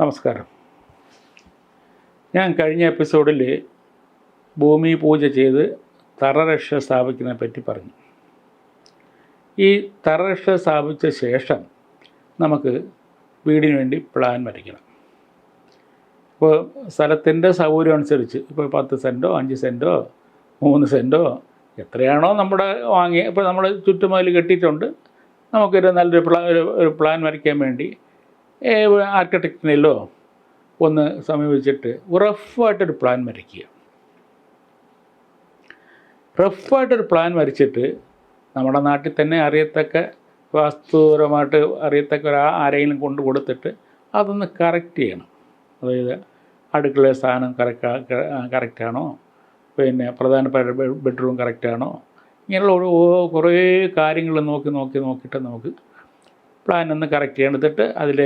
നമസ്കാരം. ഞാൻ കഴിഞ്ഞ എപ്പിസോഡിൽ ഭൂമി പൂജ ചെയ്ത് തറരക്ഷ സ്ഥാപിക്കുന്നതിനെ പറ്റി പറഞ്ഞു. ഈ തറരക്ഷ സ്ഥാപിച്ച ശേഷം നമുക്ക് വീടിന് വേണ്ടി പ്ലാൻ വരയ്ക്കണം. ഇപ്പോൾ സ്ഥലത്തിന്റെ സൗകര്യം അനുസരിച്ച് ഇപ്പോൾ പത്ത് സെന്റോ അഞ്ച് സെന്റോ മൂന്ന് സെന്റോ എത്രയാണോ നമ്മുടെ വാങ്ങിയ ഇപ്പോൾ നമ്മൾ ചുറ്റുമതിൽ കെട്ടിയിട്ടുണ്ട്. നമുക്കൊരു നല്ലൊരു പ്ലാൻ ഒരു പ്ലാൻ വരയ്ക്കാൻ വേണ്ടി ആർക്കിടെക്റ്റിനെല്ലോ ഒന്ന് സമീപിച്ചിട്ട് റഫായിട്ടൊരു പ്ലാൻ വരയ്ക്കുക. റഫായിട്ടൊരു പ്ലാൻ വരച്ചിട്ട് നമ്മുടെ നാട്ടിൽ തന്നെ അറിയത്തക്ക വാസ്തുപരമായിട്ട് അറിയത്തക്ക ഒരു ആരെങ്കിലും കൊണ്ട് കൊടുത്തിട്ട് അതൊന്ന് കറക്റ്റ് ചെയ്യണം. അതായത് അടുക്കള സ്ഥാനം കറക്റ്റ് കറക്റ്റാണോ പിന്നെ പ്രധാനപ്പെട്ട ബെഡ്റൂം കറക്റ്റാണോ ഇങ്ങനെയുള്ള ഓരോ കുറേ കാര്യങ്ങൾ നോക്കി നോക്കി നോക്കിയിട്ട് നമുക്ക് പ്ലാൻ ഒന്ന് കറക്റ്റ് ചെയ്യണം എന്നിട്ട് അതിൽ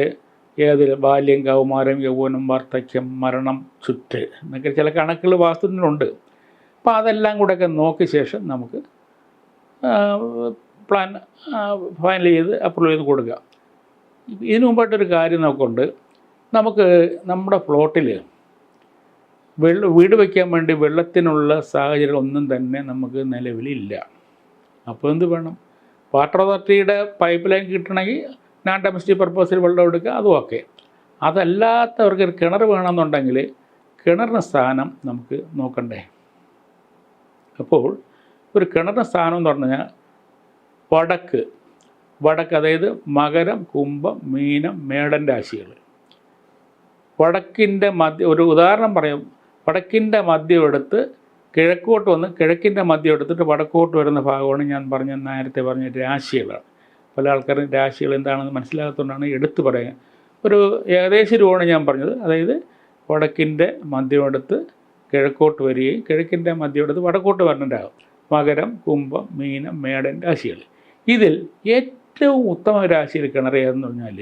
ഏത് ബാല്യം കൗമാരം യൗവനം വാർദ്ധക്യം മരണം ചുറ്റ് എന്നൊക്കെ ചില കണക്കുകൾ വാസ്തുവിനുണ്ട് അപ്പോൾ അതെല്ലാം കൂടെ ഒക്കെ നോക്കിയ ശേഷം നമുക്ക് പ്ലാൻ ഫൈനൽ ചെയ്ത് അപ്രൂവ് ചെയ്ത് കൊടുക്കുക ഇതിനു മുമ്പായിട്ടൊരു കാര്യം നമുക്കുണ്ട്. നമുക്ക് നമ്മുടെ പ്ലോട്ടിൽ വെള്ള വീട് വയ്ക്കാൻ വേണ്ടി വെള്ളത്തിനുള്ള സാഹചര്യം ഒന്നും തന്നെ നമുക്ക് നിലവിലില്ല. അപ്പോൾ എന്ത് വേണം? വാട്ടർ അതോറിറ്റിയുടെ പൈപ്പ് ലൈൻ കിട്ടണമെങ്കിൽ നോൺ ഡൊമസ്റ്റിക് പർപ്പസിൽ വെള്ളം എടുക്കുക അതും ഓക്കെ അതല്ലാത്തവർക്ക് ഒരു കിണർ വേണമെന്നുണ്ടെങ്കിൽ കിണറിന് സ്ഥാനം നമുക്ക് നോക്കണ്ടേ. അപ്പോൾ ഒരു കിണറിന് സ്ഥാനം എന്ന് പറഞ്ഞാൽ വടക്ക് വടക്ക് അതായത് മകരം കുംഭം മീനം മേടൻ രാശികൾ. വടക്കിന്റെ മധ്യ ഒരു ഉദാഹരണം പറയും. വടക്കിന്റെ മധ്യം എടുത്ത് കിഴക്കോട്ട് വന്ന് കിഴക്കിന്റെ മദ്യം എടുത്തിട്ട് വടക്കോട്ട് വരുന്ന ഭാഗമാണ് ഞാൻ പറഞ്ഞ നേരത്തെ പറഞ്ഞ രാശികളാണ് പല ആൾക്കാരും രാശികൾ എന്താണെന്ന് മനസ്സിലാകത്തുകൊണ്ടാണ് എടുത്തു പറയുക. ഒരു ഏകദേശ രൂപമാണ് ഞാൻ പറഞ്ഞത്. അതായത് വടക്കിന്റെ മദ്യമെടുത്ത് കിഴക്കോട്ട് വരികയും കിഴക്കിന്റെ മദ്യമെടുത്ത് വടക്കോട്ട് വരണ്ടാകും മകരം കുംഭം മീനം മേടൻ രാശികൾ. ഇതിൽ ഏറ്റവും ഉത്തമ രാശിയിൽ കിണർ ഏതെന്ന് പറഞ്ഞാൽ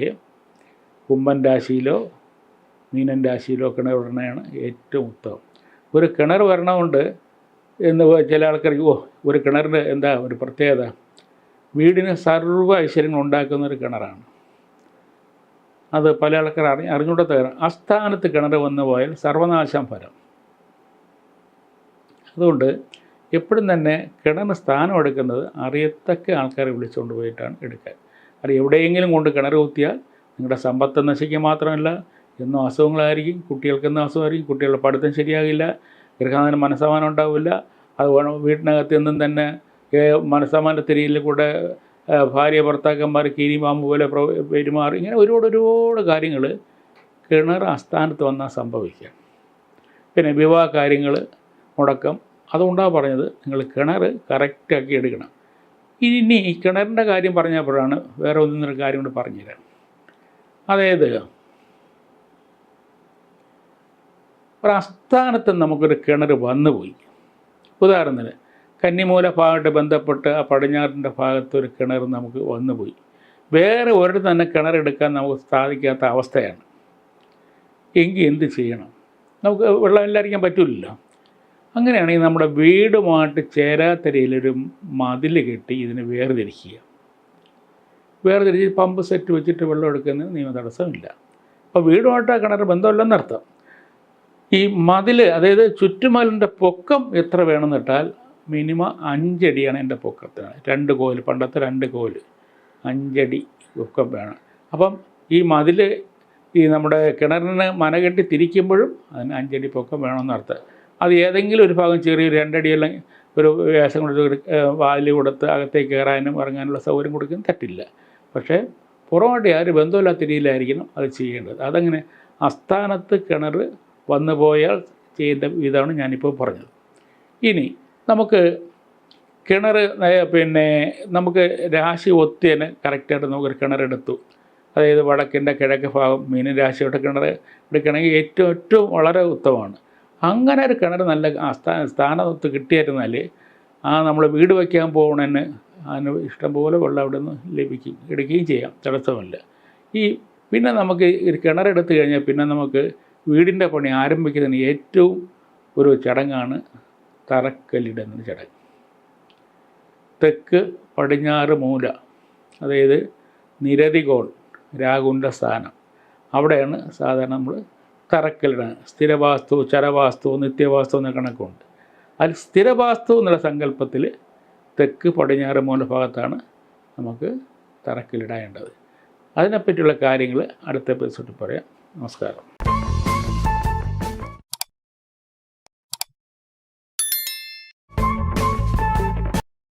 കുംഭൻ രാശിയിലോ മീനൻ രാശിയിലോ കിണർ ഉടനെയാണ് ഏറ്റവും ഉത്തമം. ഒരു കിണർ വരണമുണ്ട് എന്ന് ചില ആൾക്കാർ ഓ ഒരു കിണറിന് എന്താ ഒരു പ്രത്യേകത? വീടിന് സർവ ഐശ്വര്യങ്ങൾ ഉണ്ടാക്കുന്ന ഒരു കിണറാണ്. അത് പല ആൾക്കാർ അറിഞ്ഞ അറിഞ്ഞുകൂടാത്ത കിണർ അസ്ഥാനത്ത് കിണർ വന്നു പോയാൽ സർവനാശം ഫലം. അതുകൊണ്ട് എപ്പോഴും തന്നെ കിണറിന് സ്ഥാനം എടുക്കുന്നത് അറിയത്തക്ക ആൾക്കാരെ വിളിച്ചുകൊണ്ട് പോയിട്ടാണ് എടുക്കുക. അത് എവിടെയെങ്കിലും കൊണ്ട് കിണർ കുത്തിയാൽ നിങ്ങളുടെ സമ്പത്ത് നശിക്കുക മാത്രമല്ല എന്നും അസുഖങ്ങളായിരിക്കും കുട്ടികൾക്ക് എന്നും അസുഖമായിരിക്കും കുട്ടികളുടെ പഠിത്തം ശരിയാകില്ല ഗൃഹാതിന് മനസ്സമാനം ഉണ്ടാവില്ല. അത് വീട്ടിനകത്ത് നിന്നും തന്നെ മനസ്സമാനത്തിരിയിൽ കൂടെ ഭാര്യ ഭർത്താക്കന്മാർ കീരിമാമ്പ് പോലെ പെരുമാറി ഇങ്ങനെ ഒരുപാട് ഒരുപാട് കാര്യങ്ങൾ കിണർ ആസ്ഥാനത്ത് വന്നാൽ സംഭവിക്കുക. പിന്നെ വിവാഹ കാര്യങ്ങൾ മുടക്കം അതുകൊണ്ടാണ് പറഞ്ഞത് നിങ്ങൾ കിണർ കറക്റ്റാക്കി എടുക്കണം. ഇനി ഈ കിണറിന്റെ കാര്യം പറഞ്ഞപ്പോഴാണ് വേറെ ഒന്നും കാര്യം കൂടി പറഞ്ഞുതരാം. അതായത് ഒരു അസ്ഥാനത്ത് നമുക്കൊരു കിണർ വന്നുപോയി. ഉദാഹരണത്തിന് കന്നിമൂല ഭാഗമായിട്ട് ബന്ധപ്പെട്ട് ആ പടിഞ്ഞാറിന്റെ ഭാഗത്ത് ഒരു കിണർ നമുക്ക് വന്നുപോയി. വേറെ ഒരിടത്ത് തന്നെ കിണറെടുക്കാൻ നമുക്ക് സാധിക്കാത്ത അവസ്ഥയാണ്. എങ്കിൽ എന്ത് ചെയ്യണം? നമുക്ക് വെള്ളം ഇല്ലായിരിക്കാൻ പറ്റില്ലല്ലോ അങ്ങനെയാണെങ്കിൽ നമ്മുടെ വീടുമായിട്ട് ചേരാത്ത രീതിയിലൊരു മതിൽ കെട്ടി ഇതിനെ വേർതിരിക്കുക. വേർതിരിച്ച് പമ്പ് സെറ്റ് വെച്ചിട്ട് വെള്ളം എടുക്കുന്നതിന് നിയമ തടസ്സമില്ല അപ്പോൾ വീടുമായിട്ട് ആ കിണർ ബന്ധമില്ലെന്നർത്ഥം. ഈ മതിൽ അതായത് ചുറ്റുമതിലിന്റെ പൊക്കം എത്ര വേണമെന്നിട്ടാൽ മിനിമം അഞ്ചടിയാണ് എന്റെ പൊക്കത്തിന്. രണ്ട് കോൽ പണ്ടത്തെ രണ്ട് കോൽ. അഞ്ചടി പൊക്കം വേണം. അപ്പം ഈ മതിൽ ഈ നമ്മുടെ കിണറിന് മനകെട്ടി തിരിക്കുമ്പോഴും അതിന് അഞ്ചടി പൊക്കം വേണമെന്നർത്ഥം അത് ഏതെങ്കിലും ഒരു ഭാഗം ചെറിയ ചെറിയൊരു അല്ലെങ്കിൽ ഒരു വ്യാസം കൊടുത്ത് വാൽ കൊടുത്ത് അകത്തേക്ക് കയറാനും ഇറങ്ങാനുള്ള സൗകര്യം കൊടുക്കുന്ന തെറ്റില്ല. പക്ഷേ പുറമായിട്ട് ആരും ബന്ധമില്ലാത്ത രീതിയിലായിരിക്കണം അത് ചെയ്യേണ്ടത്. അതങ്ങനെ അസ്ഥാനത്ത് കിണർ വന്നു പോയാൽ ചെയ്യേണ്ട ഇതാണ് ഞാനിപ്പോൾ പറഞ്ഞത്. ഇനി നമുക്ക് കിണർ പിന്നെ നമുക്ക് രാശി ഒത്തിയന് കറക്റ്റായിട്ട് നമുക്കൊരു കിണറെടുത്തു അതായത് വടക്കിന്റെ കിഴക്ക് ഭാഗം മീന രാശിയുടെ കിണർ എടുക്കണമെങ്കിൽ ഏറ്റവും ഏറ്റവും വളരെ ഉത്തമമാണ്. അങ്ങനെ ഒരു കിണർ നല്ല സ്ഥാ സ്ഥാനത്ത് കിട്ടിയിരുന്നാൽ ആ നമ്മൾ വീട് വയ്ക്കാൻ പോകണതിന് അതിന് ഇഷ്ടംപോലെ വെള്ളം അവിടെ നിന്ന് ലഭിക്കും എടുക്കുകയും ചെയ്യാം. തടസ്സമല്ല. ഈ പിന്നെ നമുക്ക് കിണറെടുത്ത് കഴിഞ്ഞാൽ പിന്നെ നമുക്ക് വീടിന്റെ പണി ആരംഭിക്കുന്നതിന് ഏറ്റവും ഒരു ചടങ്ങാണ് തറക്കല്ലിടുന്ന ചടങ്ങ്. തെക്ക് പടിഞ്ഞാറ് മൂല അതായത് നിരതികോൺ രാഹുവിന്റെ സ്ഥാനം. അവിടെയാണ് സാധാരണ നമ്മൾ തറക്കല്ലിടുന്നത്. സ്ഥിരവാസ്തു ചരവാസ്തു നിത്യവാസ്തു എന്ന കണക്കുണ്ട്. അതിൽ സ്ഥിരവാസ്തു എന്നുള്ള സങ്കല്പത്തിൽ തെക്ക് പടിഞ്ഞാറ് മൂല ഭാഗത്താണ് നമുക്ക് തറക്കല്ലിടേണ്ടത് അതിനെപ്പറ്റിയുള്ള കാര്യങ്ങൾ അടുത്ത എപ്പിസോഡിൽ പറയാം. നമസ്കാരം.